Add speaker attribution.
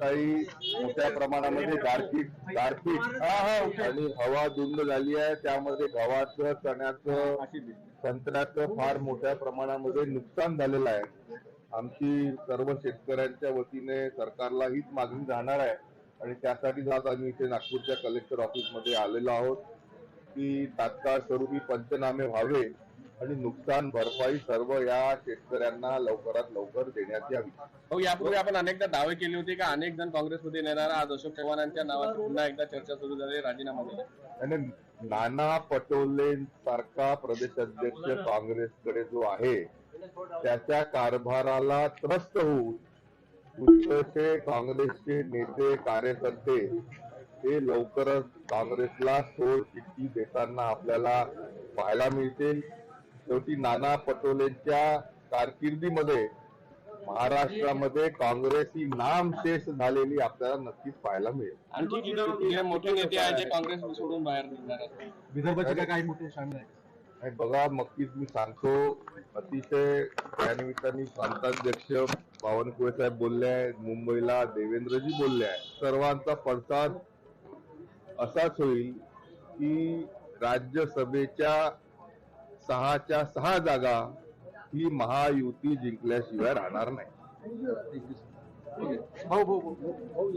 Speaker 1: काही मोठ्या प्रमाणामध्ये गारपीट गारपीट आणि हवा धुंद झाली आहे. त्यामध्ये गव्हाचं चण्याचं संत्र्याचं फार मोठ्या प्रमाणामध्ये नुकसान झालेलं आहे. आमची सर्व शेतकऱ्यांच्या वतीने सरकारला हीच मागणी राहणार आहे. आणि त्यासाठीच आज आम्ही इथे नागपूरच्या कलेक्टर ऑफिसमध्ये आलेलो आहोत. की तात्काळ स्वरूपी पंचनामे व्हावे. आणि नुकसान भरपाई सर्व या शेतकऱ्यांना लवकरात लवकर देण्यात यावी.
Speaker 2: हो यापूर्वी आपण अनेकदा दावे केले होते का? अनेक जण काँग्रेसमध्ये येणार आज अशोक चव्हाणांच्या नावाची पुन्हा एकदा चर्चा सुरू झाली राजीनामा दिला.
Speaker 1: आणि नाना पटोले सारखा प्रदेशाध्यक्ष काँग्रेसकडे जो आहे त्याच्या कारभाराला त्रस्त होऊन काँग्रेसचे नेते कार्यकर्ते हे लवकरच काँग्रेसला सोड चिठ्ठी देताना आपल्याला पाहायला मिळतील. शेवटी नाना पटोलेंच्या कारकिर्दीमध्ये महाराष्ट्रामध्ये काँग्रेस ही नामशेष झालेली आपल्याला नक्कीच पाहायला मिळेल.
Speaker 2: आणखी मोठे नेते आहेत जे काँग्रेस सोडून बाहेर निघणार आहेत.
Speaker 3: विदर्भाचे काय काही मोठे सामने आहेत?
Speaker 1: आणि बघा नक्कीच मी सांगतो अतिशय त्यानिमित्ताने प्रांताध्यक्ष बावनकुळे साहेब बोलले आहेत मुंबईला देवेंद्रजी बोलले आहेत. सर्वांचा पडसाद असाच होईल की राज्यसभेच्या सहाच्या सहा जागा ही महायुती जिंकल्याशिवाय राहणार नाही.
Speaker 3: भाऊ भाऊ भाऊ